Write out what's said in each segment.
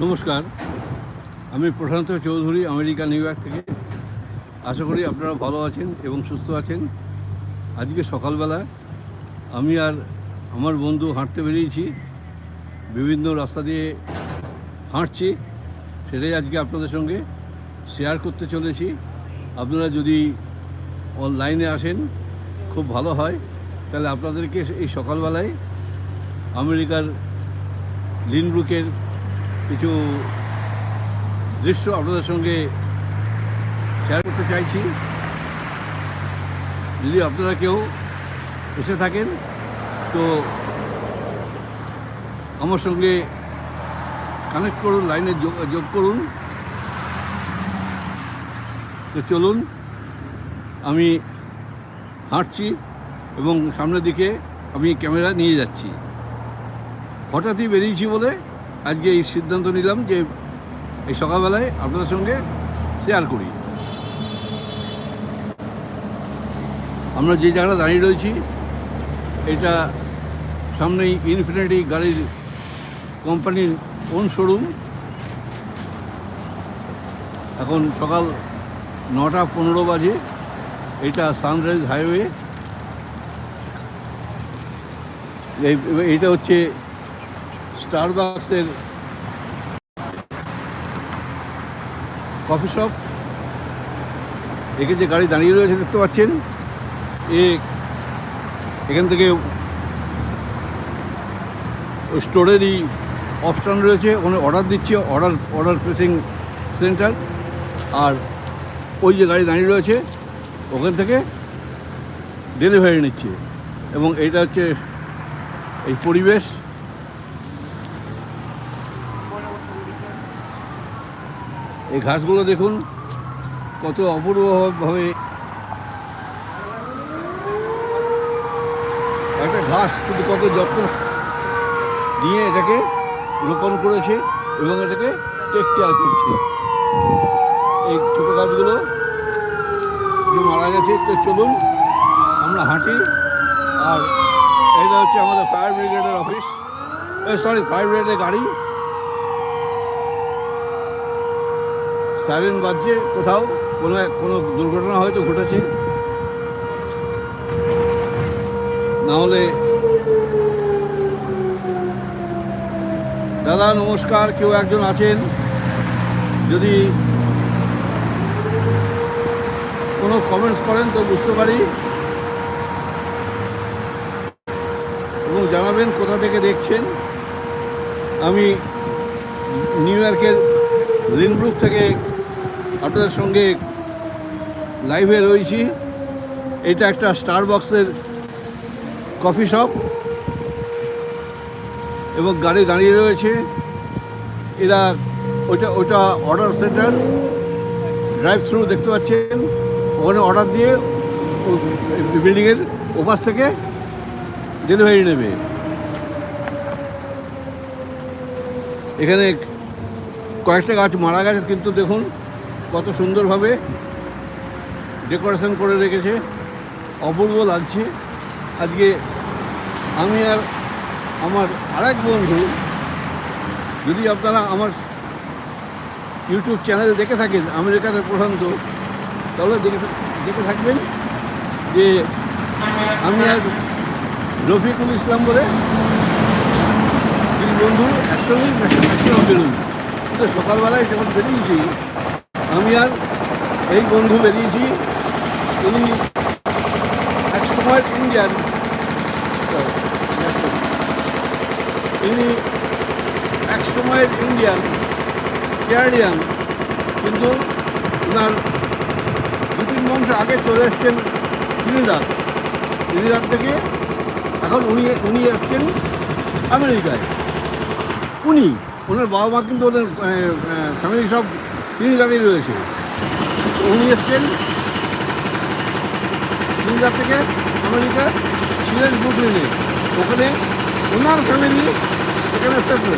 নমস্কার। আমি Prashant Chowdhury, America, New York থেকে। আশা করি আপনারা ভালো আছেন এবং সুস্থ আছেন। আজকে সকালবেলা আমি আর আমার বন্ধু হাঁটতে বেরিয়েছি। বিভিন্ন রাস্তা দিয়ে হাঁটছি। সেটাই আজকে আপনাদের সঙ্গে শেয়ার করতে চলেছি। আপনারা যদি অনলাইনে আসেন, খুব ভালো হয়। তাহলে আপনাদেরকে এই সকালবেলায় আমেরিকার লিনব্রুকের কিছু দৃশ্য আপনাদের সঙ্গে শেয়ার করতে চাইছি। যদি আপনারা কেউ এসে থাকেন, তো আমার সঙ্গে কানেক্ট করুন লাইনে যোগ করুন। তো চলুন, আমি হাঁটছি এবং সামনের দিকে আমি ক্যামেরা নিয়ে যাচ্ছি। হঠাৎই বেরিয়েছি বলে আজকে এই সিদ্ধান্ত নিলাম যে এই সকালবেলায় আপনাদের সঙ্গে শেয়ার করি। আমরা যে জায়গাটা দাঁড়িয়ে রয়েছি, এটা সামনেই ইনফিনিটি গাড়ির কোম্পানির ওন শোরুম এখন সকাল নটা পনেরো বাজে, এটা সানরাইজ হাইওয়ে এই- এইটা হচ্ছে স্টারবাক্সের কফি শপ এখানে যে গাড়ি দাঁড়িয়ে রয়েছে, দেখতে পাচ্ছেন? এ এখান থেকে ওই স্টোরেরই অপশান রয়েছে, ওখানে অর্ডার দিচ্ছে অর্ডার অর্ডার প্রেসিং সেন্টার আর ওই যে গাড়ি দাঁড়িয়ে রয়েছে, ওখান থেকে ডেলিভারি নিচ্ছে। এবং এইটা হচ্ছে এই পরিবেশ। এই ঘাসগুলো দেখুন, কত অপূর্বভাবে একটা ঘাস কিন্তু কত যত্ন নিয়ে এটাকে রোপণ করেছে এবং এটাকে টেক কেয়ার করছে। এই ছোটো গাছগুলো যে মারা গেছে, তো চলুন আমরা হাঁটি। আর এটা হচ্ছে আমাদের ফায়ার ব্রিগেডের অফিস সরি ফায়ার ব্রিগেডের গাড়ি। সাইরেন বাজছে কোথাও, কোনো কোনো দুর্ঘটনা হয়তো ঘটেছে। না হলে দাদা, নমস্কার, কেউ একজন আছেন? যদি কোনো কমেন্টস করেন তো বুঝতে পারি। এবং জানাবেন কোথা থেকে দেখছেন। আমি নিউ ইয়র্কের লিনব্রুক থেকে আপনাদের সঙ্গে লাইভে রয়েছি। এটা একটা স্টার বক্সের কফি শপ এবং গাড়ি দাঁড়িয়ে রয়েছে। এরা ওইটা ওইটা অর্ডার সেন্টার ড্রাইভ থ্রু দেখতে পাচ্ছেন। ওখানে অর্ডার দিয়ে বিল্ডিংয়ের ওপাশ থেকে ডেলিভারি নেবে। এখানে কয়েকটা গাছ মারা গেছে, কিন্তু দেখুন। কত সুন্দরভাবে ডেকোরেশন করে রেখেছে। অপূর্ব লাগছে। আজকে আমি আর আমার আরেক বন্ধু, যদি আপনারা আমার ইউটিউব চ্যানেলে দেখে থাকেন আমেরিকাতে প্রশান্ত, তাহলে দেখে দেখে থাকবেন যে আমি আর রফিকুল ইসলাম বলে বন্ধু একসঙ্গেই ম্যাক্সিমাম বেরোই কিন্তু সকালবেলায় যখন বেরিয়েছি আমি আর এই বন্ধু বেরিয়েছি। ইনি এক সময় ইন্ডিয়ান। ইনি এক সময়ের ইন্ডিয়ান কেয়ারিয়ান কিন্তু ওনার দু তিন বংশ আগে চলে এসছেন ত্রিনিদাদ। ত্রিনিদাদ থেকে এখন উনি উনি এসছেন আমেরিকায়। উনি ওনার বাবা মা কিন্তু ওদের ফ্যামিলি সব ত্রিনিদাদেই রয়েছে। উনি এসছেন ত্রিনিদাদ থেকে আমেরিকা ছিলেন ব্রুকলিনে। ওখানে ওনার ফ্যামিলি সেখানে সেটেল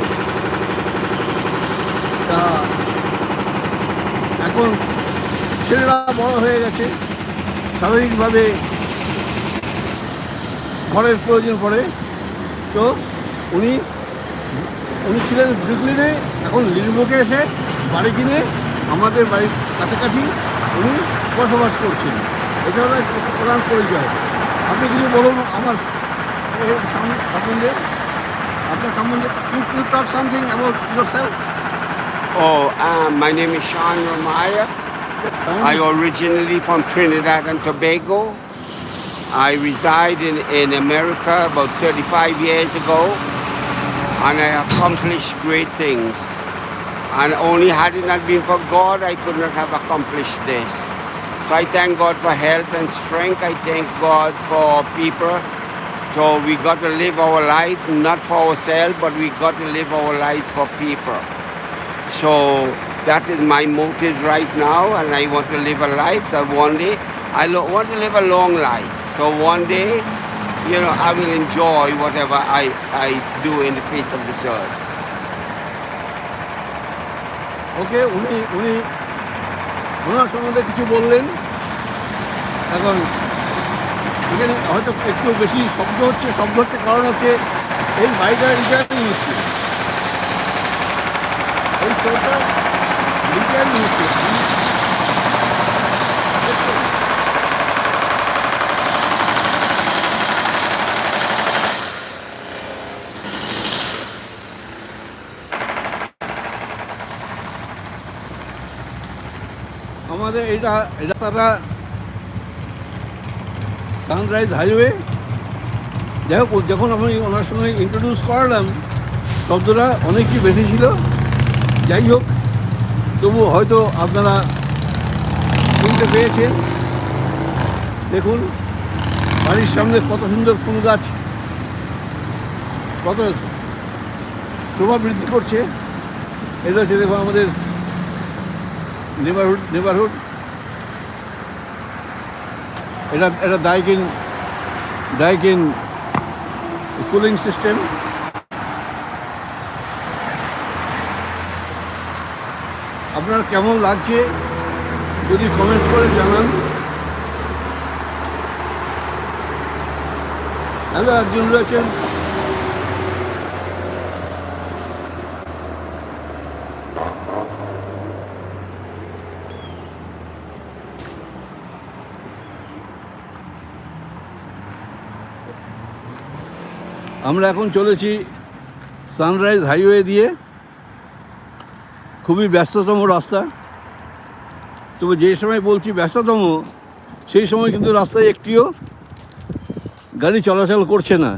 তা এখন ছেলেরা বড় হয়ে গেছে। স্বাভাবিকভাবে ঘরের প্রয়োজন পড়ে। তো উনি উনি ছিলেন ব্রুকলিনে, এখন লিলবুকে এসে বাড়ি কিনে আমাদের বাড়ির কাছাকাছি উনি বসবাস করছেন এটা হলো একটা প্রধান পরিচয় আপনি কিছু বলুন আমার এর সাম- সম্বন্ধে আপনার সম্বন্ধে you talk something about yourself Oh, um, my name is Sean Ramaya. I originally from Trinidad and Tobago. I reside in, in America about 35 years ago and I accomplished great things. And only had it not been for God, I could not have accomplished this. So I thank God for health and strength. I thank God for people. So we got to live our life not for ourselves, but we got to live our life for people. So that is my motive right now, and I want to live a life. So one day, I want to live a long life. So one day, you know, I will enjoy whatever I, I do in the face of this earth. Okay, উনি উনি ওনার সম্বন্ধে কিছু বললেন। এখন এখানে হয়তো একটু বেশি শব্দ হচ্ছে শব্দ হচ্ছে কারণ হচ্ছে এই বাড়িটা রিটার্ন নিচ্ছে। এই স্টোরটা রিটার্ন হচ্ছে আমাদের এটা এটা তারা সানরাইজ হাইওয়ে যাই হোক, যখন আমি ওনার সঙ্গে ইন্ট্রোডিউস করালাম, শব্দটা অনেকই বেশি ছিল। যাই হোক, তবু হয়তো আপনারা শুনতে পেয়েছেন। দেখুন, বাড়ির সামনে কত সুন্দর ফুল গাছ। কত শোভা বৃদ্ধি করছে। এটা হচ্ছে দেখুন আমাদের নেবারহুড নেবারহুড এটা এটা ডাইকিন ডাইকিন কুলিং সিস্টেম আপনার কেমন লাগছে? যদি কমেন্ট করে জানান। হ্যালো, একজন রয়েছেন। আমরা এখন চলেছি সানরাইজ হাইওয়ে দিয়ে। খুবই ব্যস্ততম রাস্তা। তবে যে সময় বলছি ব্যস্ততম, সেই সময় কিন্তু রাস্তায় একটিও গাড়ি চলাচল করছে না।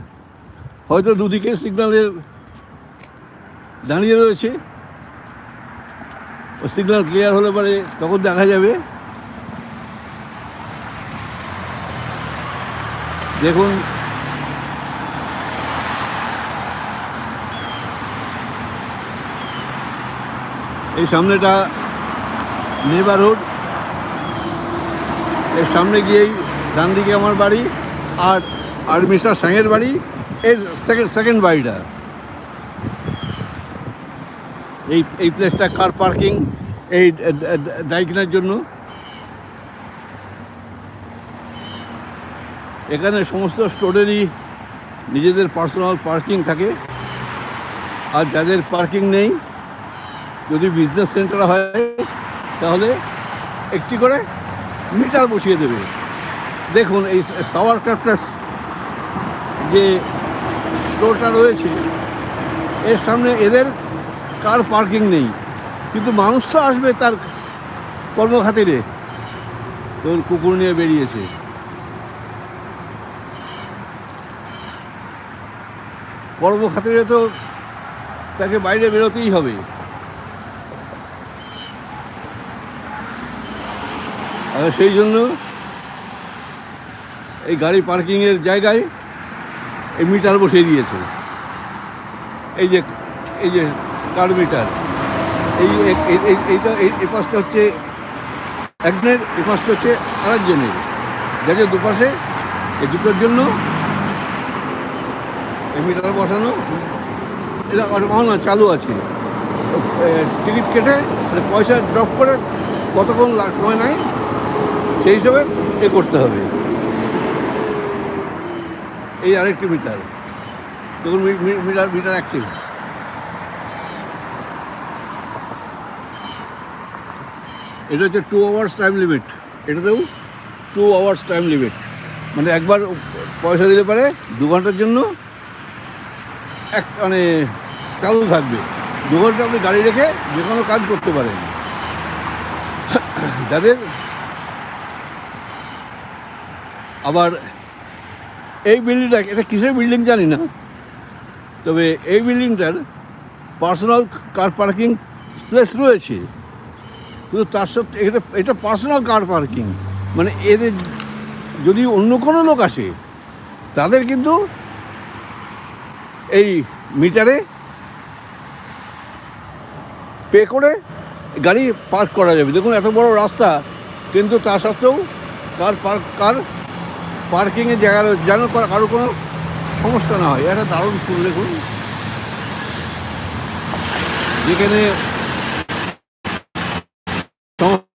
হয়তো দুদিকে সিগন্যালের দাঁড়িয়ে রয়েছে। ও সিগন্যাল ক্লিয়ার হলে পরে তখন দেখা যাবে। দেখুন এই সামনেটা নেবারহুড এর সামনে গিয়েই ডান দিকে আমার বাড়ি আর আর মিস্টার স্যাংয়ের বাড়ি, এর সেকেন্ড সেকেন্ড বাড়িটা। এই এই প্লেসটা কার পার্কিং এই ডাইকিনের জন্য। এখানে সমস্ত স্টোরেরই নিজেদের পার্সোনাল পার্কিং থাকে। আর যাদের পার্কিং নেই যদি বিজনেস সেন্টার হয়, তাহলে একটি করে মিটার বসিয়ে দেবে। দেখুন, এই সাওয়ার ক্রাফটার্স যে স্টোরটা রয়েছে, এর সামনে এদের কার পার্কিং নেই। কিন্তু মানুষ তো আসবে তার কর্মখাতিরে। তখন কুকুর নিয়ে বেরিয়েছে। কর্মখাতিরে তো তাকে বাইরে বেরোতেই হবে। সেই জন্য এই গাড়ি পার্কিংয়ের জায়গায় এই মিটার বসিয়ে দিয়েছে। এই যে এই যে কার মিটার? এই এই- এই- এই- এইটা, এই পাশটা হচ্ছে একজনের, এই পাশটা হচ্ছে আরেকজনের। যাকে দুপাশে এই দুটোর জন্য এই মিটার বসানো। এটা অন চালু আছে। টিকিট কেটে মানে পয়সা ড্রপ করে কতক্ষণ সময় নেয়? সেই হিসাবে এ করতে হবে। এই আরেকটি মিটার। দেখুন মিটার মিটার অ্যাক্টিভ এটা হচ্ছে টু আওয়ার্স টাইম লিমিট এটাতেও টু আওয়ার্স টাইম লিমিট মানে একবার পয়সা দিলে পারে দু ঘণ্টার জন্য এক মানে চালু থাকবে। দু ঘণ্টা আপনি গাড়ি রেখে যে কোনো কাজ করতে পারেন। যাদের আবার এই বিল্ডিংটা এটা কিসের বিল্ডিং জানি না। তবে এই বিল্ডিংটার পার্সোনাল কার পার্কিং প্লেস রয়েছে। কিন্তু তার সত্ত্বে এটা এটা পার্সোনাল কার পার্কিং মানে এদের যদি অন্য কোনো লোক আসে, তাদের কিন্তু এই মিটারে পে করে গাড়ি পার্ক করা যাবে। দেখুন, এত বড় রাস্তা, কিন্তু তা সত্ত্বেও কার পার্ক কার পার্কিংয়ের জায়গা যেন কারো- কোনো সমস্যা না হয়। এটা দারুণ ফুল দেখুন। যেখানে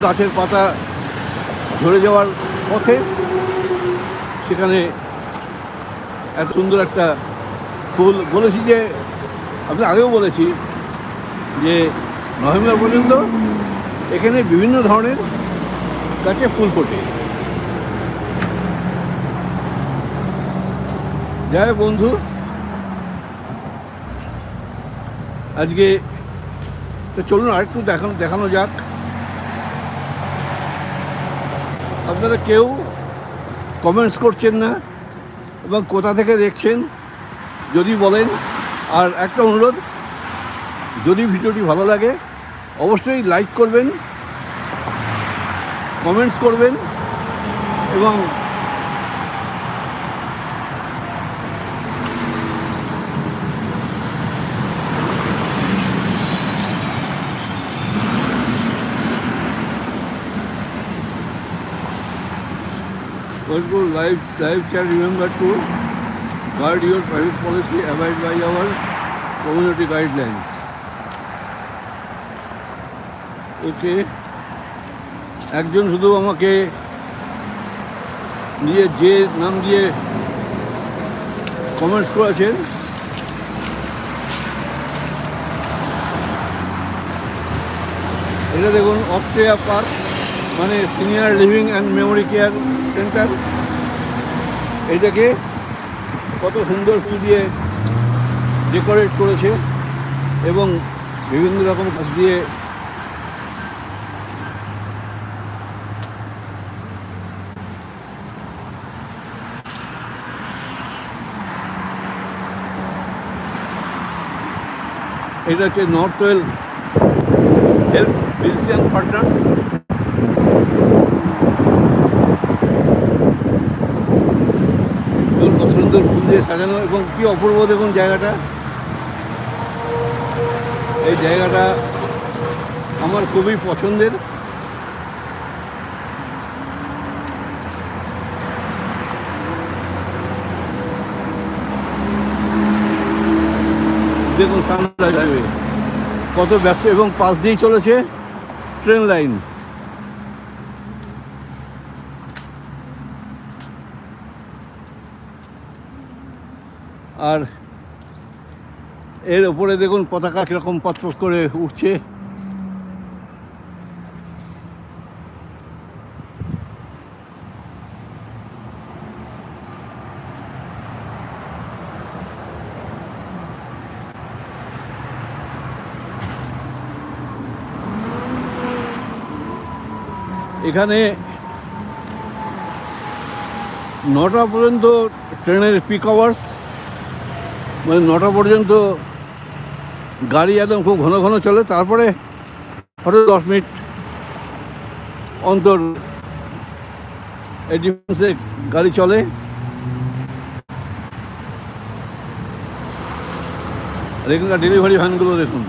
গাছের পাতা ঝরে যাওয়ার পথে সেখানে এত সুন্দর একটা ফুল বলেছি যে, আমি আগেও বলেছি যে নভেম্বর পর্যন্ত এখানে বিভিন্ন ধরনের গাছে ফুল ফোটে। যাই বন্ধু। আজকে তো চলুন আরেকটু দেখানো দেখানো যাক। আপনারা কেউ কমেন্টস করছেন না এবং কোথা থেকে দেখছেন যদি বলেন, আর একটা অনুরোধ, যদি ভিডিওটি ভালো লাগে, অবশ্যই লাইক করবেন কমেন্টস করবেন এবং Go live live chat. Remember to guard your private policy. Abide by our community guidelines. ওকে একজন শুধু আমাকে দিয়ে যে নাম দিয়ে কমেন্টস করেছেন এটা দেখুন অস্ট্রেলিয়া পার্ক মানে senior living and memory care centre. এটাকে কত সুন্দর ফুল দিয়ে ডেকোরেট করেছে এবং বিভিন্ন রকম গাছ দিয়ে এটা হচ্ছে Northwell Health Physician Partners. কত সুন্দর ফুল দিয়ে সাজানো এবং কি অপূর্ব দেখুন জায়গাটা। এই জায়গাটা আমার খুবই পছন্দের। দেখুন সানরাইজ হাইওয়ে কত ব্যস্ত এবং পাশ দিয়েই চলেছে ট্রেন লাইন আর এর ওপরে দেখুন পতাকা কীরকম পথপথ করে উঠছে। এখানে নটা পর্যন্ত ট্রেনের পিক আওয়ার্স মানে নটা পর্যন্ত গাড়ি একদম খুব ঘন ঘন চলে, তারপরে হয়তো দশ মিনিট অন্তর এই গাড়ি চলে। আর এখানকার ডেলিভারি ভ্যানগুলো দেখুন।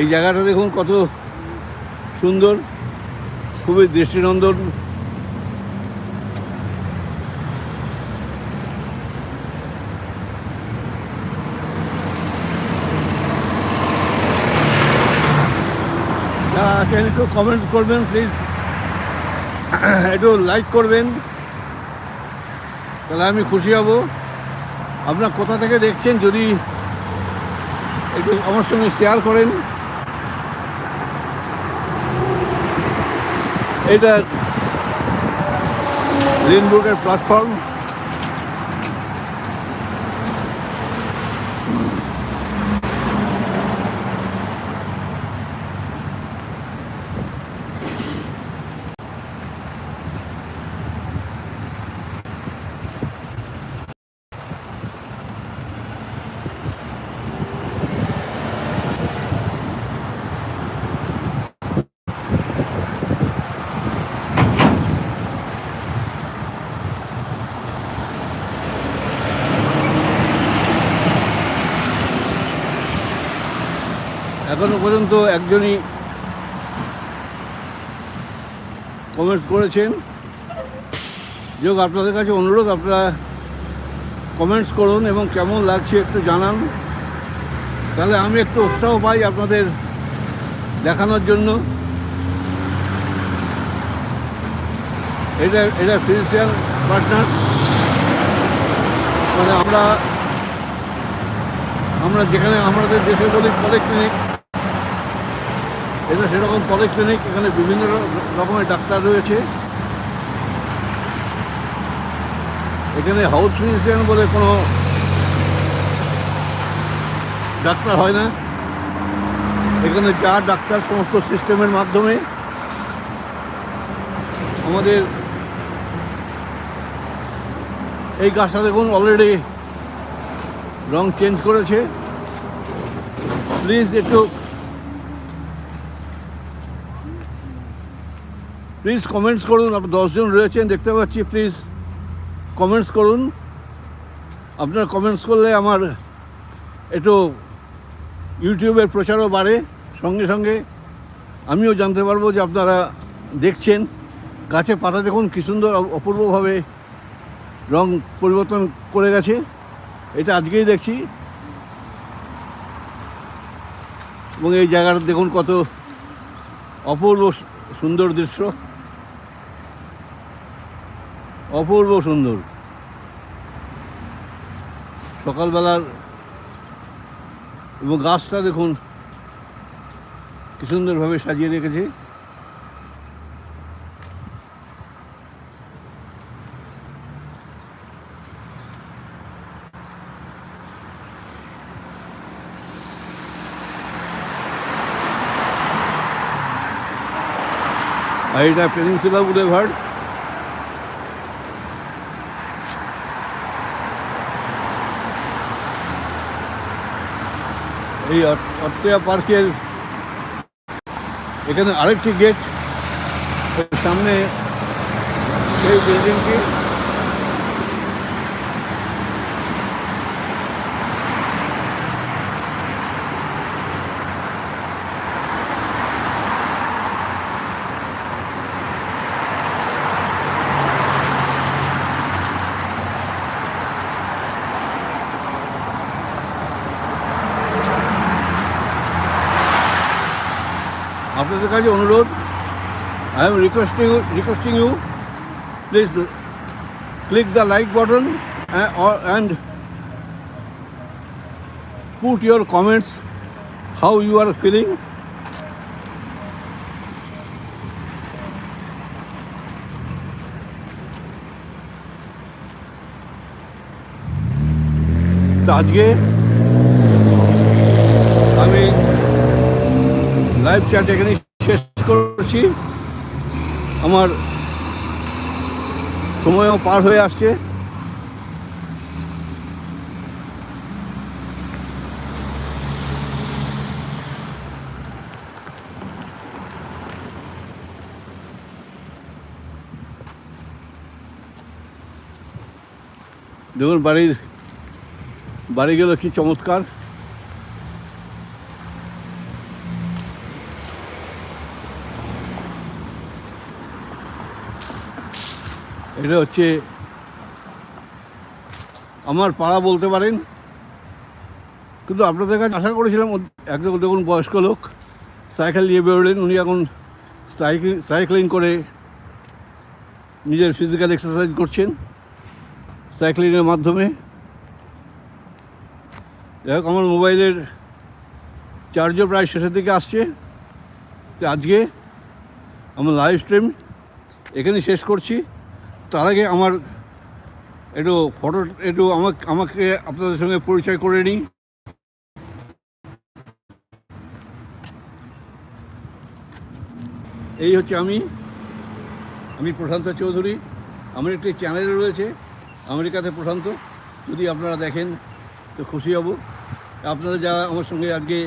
এই জায়গাটা দেখুন কত সুন্দর, খুবই দৃষ্টিনন্দন। আমার একটু কমেন্ট করবেন প্লিজ একটু লাইক করবেন। তাহলে আমি খুশি হব। আপনার কোথা থেকে দেখছেন, যদি একটু আমার সঙ্গে শেয়ার করেন। এটা রেনবোর্ডের প্ল্যাটফর্ম এখনও পর্যন্ত একজনই কমেন্টস করেছেন। যোগ আপনাদের কাছে অনুরোধ, আপনারা কমেন্টস করুন এবং কেমন লাগছে একটু জানান। তাহলে আমি একটু উৎসাহ পাই আপনাদের দেখানোর জন্য। এটা এটা ফিনান্সিয়াল পার্টনার মানে আমরা আমরা যেখানে, আমাদের দেশে বলি পলিক্লিনিক এটা সেরকম পলিক্লিনিক এখানে বিভিন্ন রকমের ডাক্তার রয়েছে। এখানে হাউস ফিজিশিয়ান বলে কোনো ডাক্তার হয় না। এখানে যা ডাক্তার সমস্ত সিস্টেমের মাধ্যমে। আমাদের এই গাছটা দেখুন অলরেডি রং চেঞ্জ করেছে। প্লিজ একটু প্লিজ কমেন্টস করুন আপনি দশজন রয়েছেন, দেখতে পাচ্ছি প্লিজ কমেন্টস করুন। আপনার কমেন্টস করলে আমার একটু ইউটিউবের প্রচারও বাড়ে, সঙ্গে সঙ্গে আমিও জানতে পারব যে আপনারা দেখছেন। গাছে পাতা দেখুন, কী সুন্দর অপূর্বভাবে রং পরিবর্তন করে গেছে। এটা আজকেই দেখছি। এবং এই জায়গাটা দেখুন কত অপূর্ব সুন্দর দৃশ্য। অপূর্ব সুন্দর। সকালবেলার এবং গাছটা দেখুন কি সুন্দরভাবে সাজিয়ে রেখেছে। আর এটা পেনিনসুলা বুলেভার্ড। এই অট- অট্টিয়া পার্কের এখানে আরেকটি গেট সামনে এই বিল্ডিংটি আপনাদের কাছে অনুরোধ I am requesting requesting you please click the like button and put your comments, how you are feeling. তো আজকে আমি লাইভ চ্যাট এখানে শেষ করছি। আমার সময়ও পার হয়ে আসছে। দেখুন বাড়ির বাড়িগুলো কি চমৎকার। এটা হচ্ছে আমার পাড়া বলতে পারেন। কিন্তু আপনাদের কাছে আশা করেছিলাম, একজন দেখুন বয়স্ক লোক, সাইকেল নিয়ে বেরোলেন। উনি এখন সাইকেল সাইক্লিং করে নিজের ফিজিক্যাল এক্সারসাইজ করছেন, সাইক্লিংয়ের মাধ্যমে। যাই হোক, আমার মোবাইলের চার্জও প্রায় শেষের দিকে আসছে। আজকে আমার লাইভ স্ট্রিম এখানে শেষ করছি। তার আগে আমার একটু ফটো একটু আমাকে আমাকে আপনাদের সঙ্গে পরিচয় করে নিই এই হচ্ছে আমি আমি প্রশান্ত চৌধুরী। আমার একটি চ্যানেল রয়েছে, আমেরিকাতে প্রশান্ত। যদি আপনারা দেখেন, তো খুশি হব। আপনারা যারা আমার সঙ্গে আজকে